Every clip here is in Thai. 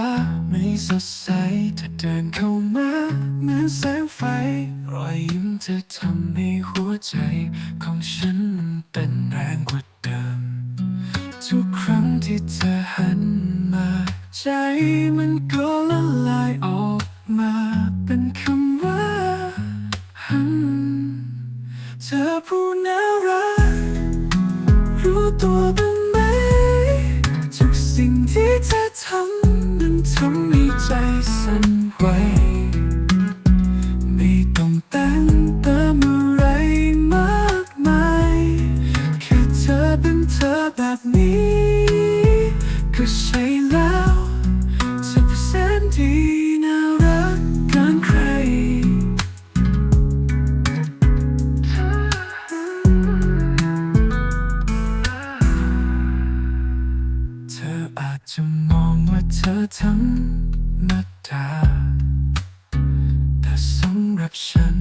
าไม่สดใสเธอเดินเข้ามาเหมือนแสงไฟ รอยยิ้มเธอทำให้หัวใจของฉันมันเต้นแรงกว่าเดิม ทุกครั้งที่เธอหันมา ใจมันก็ มองว่าเธอธรรมดาแต่สำหรับฉัน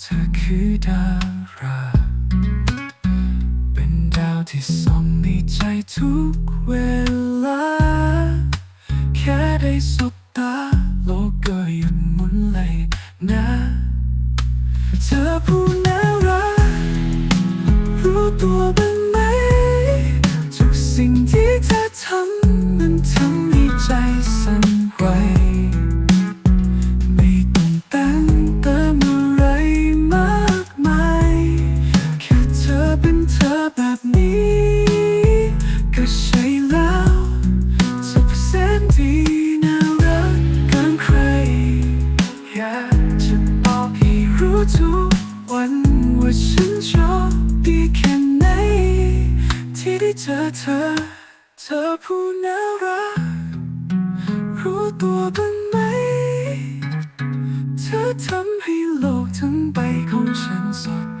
เธอคือดารา เป็นดาวที่ส่องในใจทุกเวลา แค่ได้สบตา อผู้น่ารัก รู้ตัวบ้างไหม เธอทำให้โลกทั้งใบของฉันสด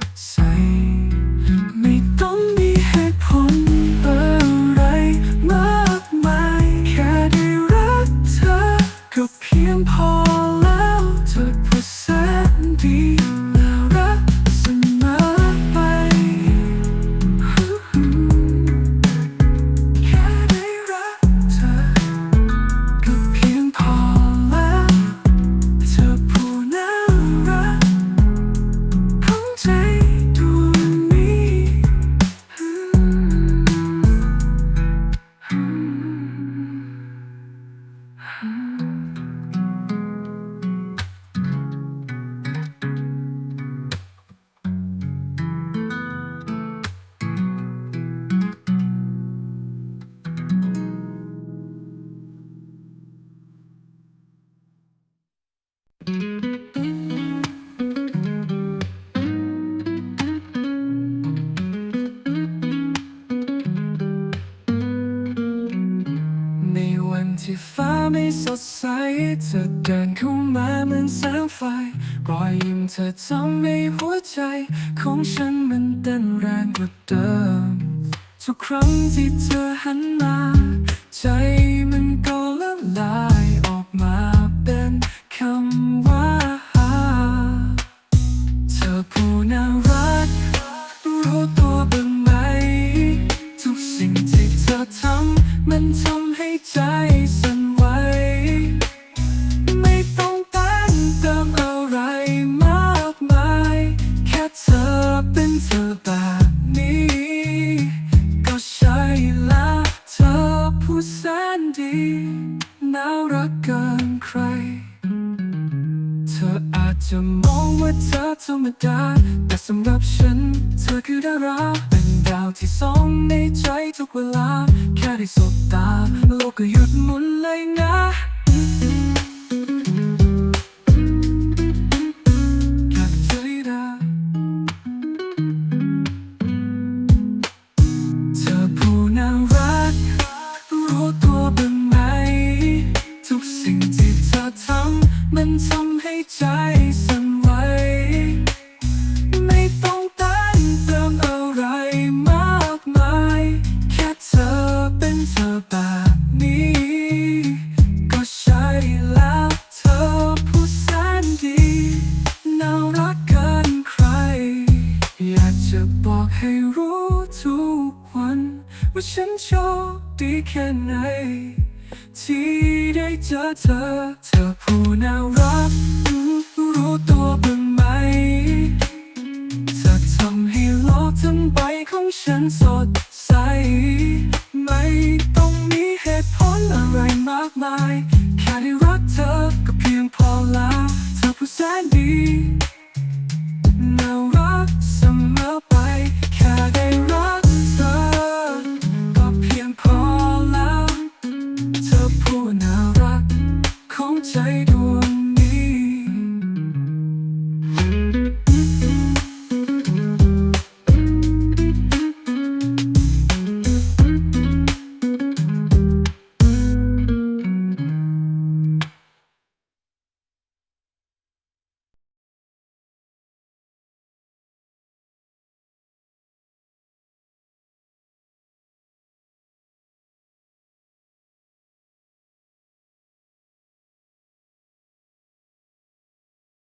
ไม่สดใสเธอเดินเข้ามาเหมือนแสงไฟ รอยยิ้มเธอทำให้หัวใจ ของฉันมันเต้นแรงกว่าเดิม ทุกครั้งที่เธอหันมา ใจมันก็ละลายออกมาเป็นคำว่า เธอผู้น่ารัก รู้ตัวบ้างไหม ทุกสิ่งที่เธอทำมันทำให้ใจ ราเป็นดาวที่ส่องในใจทุกเวลา แค่ได้สบตา โลกก็หยุดหมุนเลยนะแค่เธอได้รั รู้ทุกวัน ว่าฉันโชคดีแค่ไหน ที่ได้เจอเธอ เธอผู้น่ารัก tight.